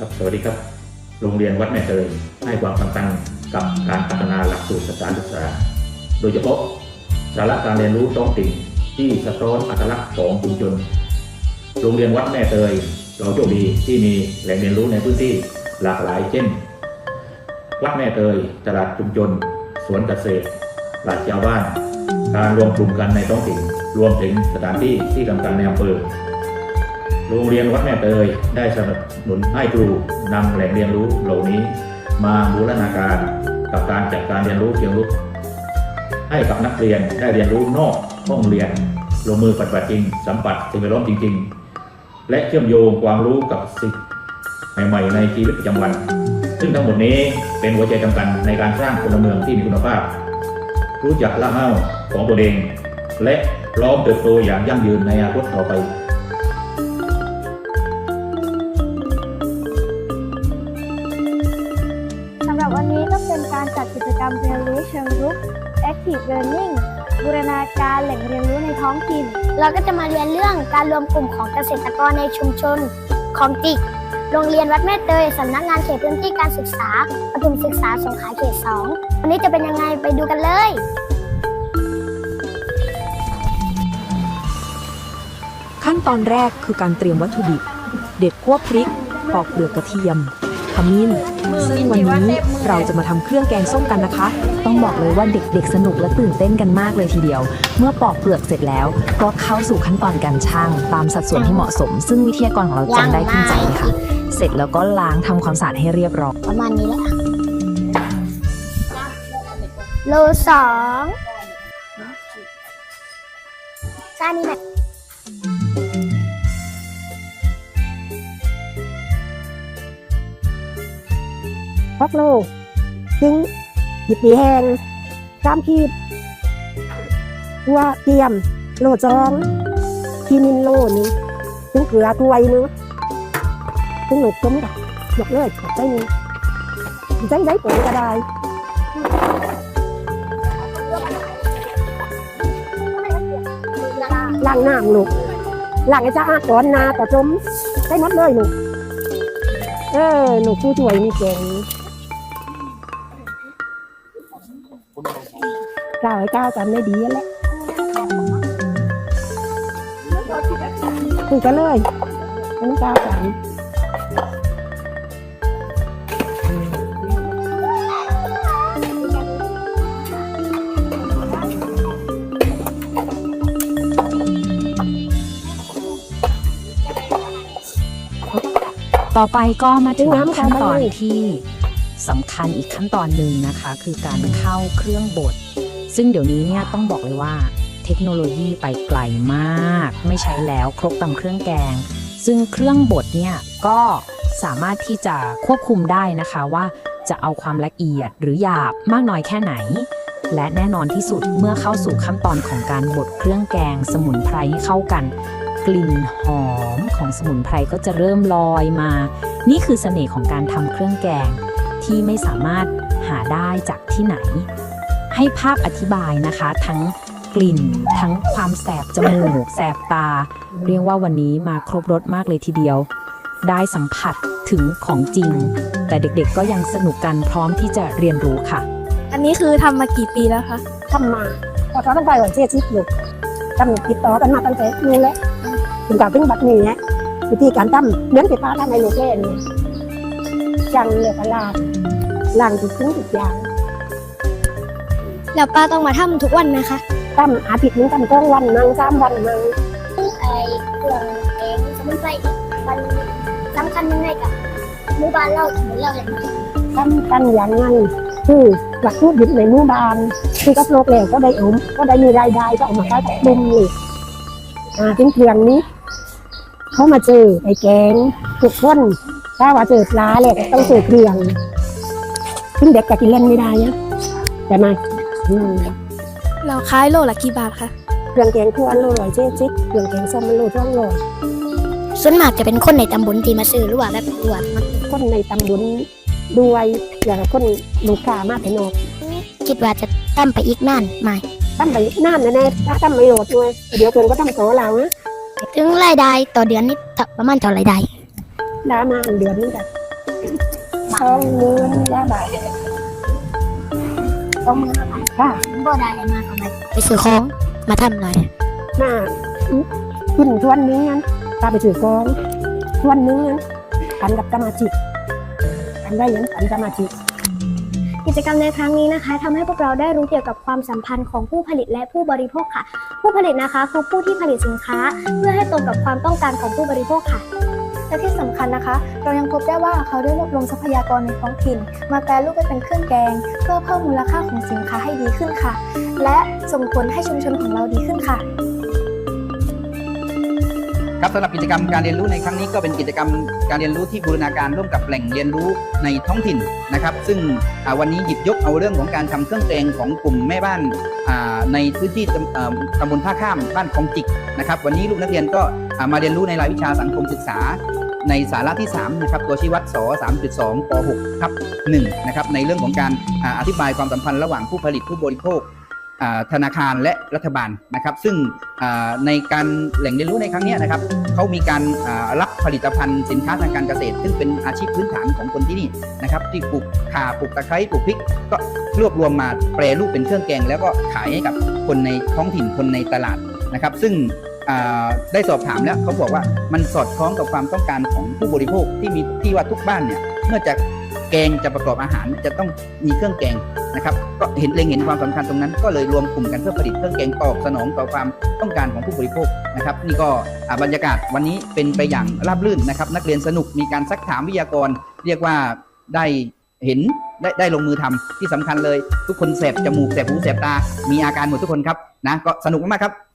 สวัสดีครับ โรงเรียนวัดแม่เตยให้ความสำคัญกับการพัฒนาหลักสูตรสถานศึกษา โดยเฉพาะสาระการเรียนรู้ท้องถิ่นที่สะท้อนอัตลักษณ์ของชุมชน โรงเรียนวัดแม่เตยเราโชคดีที่มีแหล่งเรียนรู้ในพื้นที่หลากหลายเช่น วัดแม่เตยตลาดชุมชน สวนเกษตรปราชญ์ชาวบ้าน การรวมกลุ่มกันในท้องถิ่นรวมถึงสถานที่ที่ทำการในอำเภอ โรงเรียนวัดแม่เตยได้สนับสนุนให้ครูนำแหล่งเรียนรู้เหล่านี้มาบูรณาการกับการจัดการเรียนรู้เชิงรุกให้กับนักเรียนได้เรียนรู้นอกห้องเรียนลงมือปฏิบัติจริง สัมผัสสิ่งแวดล้อมจริง ๆ และเชื่อมโยงความรู้กับสิ่งใหม่ๆในชีวิตประจำวัน ซึ่งทั้งหมดนี้เป็นหัวใจสำคัญในการสร้างพลเมืองที่มีคุณภาพ รู้จักละเมาของตัวเอง และพร้อมเติบโตอย่างยั่งยืนในอนาคตต่อไป บูรณาการแหล่งเรียนรู้ในท้องถิ่น เราก็จะมาเรียนเรื่องการรวมกลุ่มของเกษตรกรในชุมชนของจิก โรงเรียนวัดแม่เตยสำนักงานเขตพื้นที่การศึกษาประถมศึกษาสงขลาเขต2วันนี้จะเป็นยังไงไปดูกันเลยขั้นตอนแรกคือการเตรียมวัตถุดิบ เด็ดคั่วพริก ปอกเปลือกกระเทียม ขมิ้น ซึ่งวันนี้เราจะมาทำเครื่องแกงส้มกันนะคะ ต้องบอกเลยว่าเด็กๆ สนุกและตื่นเต้นกันมากเลยทีเดียว เมื่อปอกเปลือกเสร็จแล้ว ก็เข้าสู่ขั้นตอนการช่างตามสัดส่วนที่เหมาะสม ซึ่งวิทยากรของเราจำได้ขึ้นใจค่ะ เสร็จแล้วก็ล้างทำความสะอาดให้เรียบร้อยประมาณนี้แหละโลสองซานี่แหล พักโลถึงหยิบปีแห้งสามขีดหัวเทียม โลจองขีนินโลหนึงถึงเกลือถ้วยหนึงถึงหนุกต้มกับหยกเลยใจนี้ใจได้ผลก็ได้ล้างน้ำลูกล้างให้สะอาดก่อนนะต่อจมได้หมดเลยลูกเออลูกผู้ช่วยมีเก่ง ก้าวให้ก้าวกันไม่ดีแหละคุยกันเลยอันนี้ก้าวกันต่อไปก็มาถึงขั้นตอนที่สำคัญอีกขั้นตอนหนึ่งนะคะ คือการเข้าเครื่องบด ซึ่งเดี๋ยวนี้เนี่ยต้องบอกเลยว่าเทคโนโลยีไปไกลมาก ไม่ใช้แล้วครกตำเครื่องแกง ซึ่งเครื่องบดเนี่ยก็สามารถที่จะควบคุมได้นะคะว่าจะเอาความละเอียดหรือหยาบมากน้อยแค่ไหน และแน่นอนที่สุดเมื่อเข้าสู่ขั้นตอนของการบดเครื่องแกงสมุนไพรให้เข้ากัน กลิ่นหอมของสมุนไพรก็จะเริ่มลอยมา นี่คือเสน่ห์ของการทำเครื่องแกงที่ไม่สามารถหาได้จากที่ไหน ให้ภาพอธิบายนะคะ ทั้งกลิ่น ทั้งความแสบจมูก แสบตา เรียกว่าวันนี้มาครบรถมากเลยทีเดียว ได้สัมผัสถึงของจริง แต่เด็กๆก็ยังสนุกกันพร้อมที่จะเรียนรู้ค่ะ อันนี้คือทำมากี่ปีแล้วคะทำมาพอเขาต้องไปหวันเสียชิดลูกทำติดต่อกันมาตั้งแต่นู้นแหละถึงกับถึงบัดนี้เนี่ยวิธีการทำเหมือนที่ป้าทำในลูกเล่นเนี่ยจังเลยก็ล่างล่างทุกสิ่งทุกอย่าง แล้วป้าต้องมาทำทุกวันนะคะทำอาทิตย์หนึงทำสองวันนั่งสามวันนั่งไอ้เครื่องแกงสมุนไพรมันสำคัญยังไงกับหมู่บ้านเราเหมือนเราเห็นไหมทำกันอย่างไงคือหลักทูดิบในหมู่บ้านคือกับโลกแล้วก็ได้อมก็ได้มีรายได้ก็เอามาขายกับบุมเลยอ่าถึงเครื่องนี้เขามาเจอไอ้แกงทุกคนถ้าว่าเจอปลาเลยก็ต้องเจอเครื่องซึ่งเด็กก็กินเล่นไม่ได้นะแต่ไหม อืมเราขายโลละกี่บาทคะเครื่องแกงทั่วโลร้อยเจ๊จิ๊กเครื่องแกงส้มมันโลท่องโลส่วนมากจะเป็นคนในตำบลที่มาซื้อหรือว่าแบบหรือว่ามันคนในตำบลด้วยอย่างคนลูกค้ามาแต่นอกคิดว่าจะตั้มไปอีกนานไหมตั้มไปน้ำแน่ๆถ้าตั้มไม่โหลดด้วยเดี๋ยวเพิ่นก็ต้องโตเรานะถึงรายได้ต่อเดือนนี่ประมาณเท่าไรายได้ดามาอันเดือนนึงกันสองหมื่นยาบาทส องหมื่นบาทค่ะบ่ได้อะไรมาทำไมไปซื้อของมาทำอะไรน่าขึ้นทวนนึงนั้นตาไปถือกองทวนนึงนั้นกันกับสมาชิกกันได้ยังกันสมาชิกกิจกรรมในครั้งนี้นะคะทำให้พวกเราได้รู้เกี่ยวกับความสัมพันธ์ของผู้ผลิตและผู้บริโภคค่ะ ผู้ผลิตนะคะคือผู้ที่ผลิตสินค้า เพื่อให้ตรงกับความต้องการของผู้บริโภคค่ะ และที่สำคัญนะคะ เรายังพบได้ว่าเขาได้รวบรวมทรัพยากรในท้องถิ่น มาแปรรูปไปเป็นเครื่องแกง เพื่อเพิ่มมูลค่าของสินค้าให้ดีขึ้นค่ะ และส่งผลให้ชุมชนของเราดีขึ้นค่ะ ครับสำหรับกิจกรรมการเรียนรู้ในครั้งนี้ก็เป็นกิจกรรมการเรียนรู้ที่บูรณาการร่วมกับแหล่งเรียนรู้ในท้องถิ่นนะครับ ซึ่งวันนี้หยิบยกเอาเรื่องของการทำเครื่องแกงของกลุ่มแม่บ้านในพื้นที่ตำบลท่าข้ามบ้านคลองจิกนะครับ วันนี้ลูกนักเรียนก็มาเรียนรู้ในรายวิชาสังคมศึกษาในสาระที่3นะครับตัวชี้วัดส3.2ป6ทับ1นะครับในเรื่องของการอธิบายความสัมพันธ์ระหว่างผู้ผลิตผู้บริโภค ธนาคารและรัฐบาลนะครับ ซึ่งในการแหล่งเรียนรู้ในครั้งนี้นะครับเขามีการรับผลิตภัณฑ์สินค้าทางการเกษตร ซึ่งเป็นอาชีพพื้นฐานของคนที่นี่นะครับที่ปลูกข่าปลูกตะไคร้ปลูกพริก ก็รวบรวมมาแปรรูปเป็นเครื่องแกง แล้วก็ขายให้กับคนในท้องถิ่นคนในตลาดนะครับ ซึ่งได้สอบถามแล้วเขาบอกว่ามันสอดคล้องกับความต้องการของผู้บริโภคที่มีที่ว่าทุกบ้านเนี่ยเมื่อจะ แกงจะประกอบอาหารจะต้องมีเครื่องแกงนะครับ ก็เห็นเล็งเห็นความสำคัญตรงนั้น ก็เลยรวมกลุ่มกันเพื่อผลิตเครื่องแกงตอบสนองต่อความต้องการของผู้บริโภคนะครับ นี่ก็บรรยากาศวันนี้เป็นไปอย่างราบรื่นนะครับ นักเรียนสนุกมีการซักถามวิทยากร เรียกว่าได้เห็นได้ได้ลงมือทำที่สำคัญเลย ทุกคนแสบจมูกแสบหูแสบตา มีอาการหมดทุกคนครับนะก็สนุกมากครับ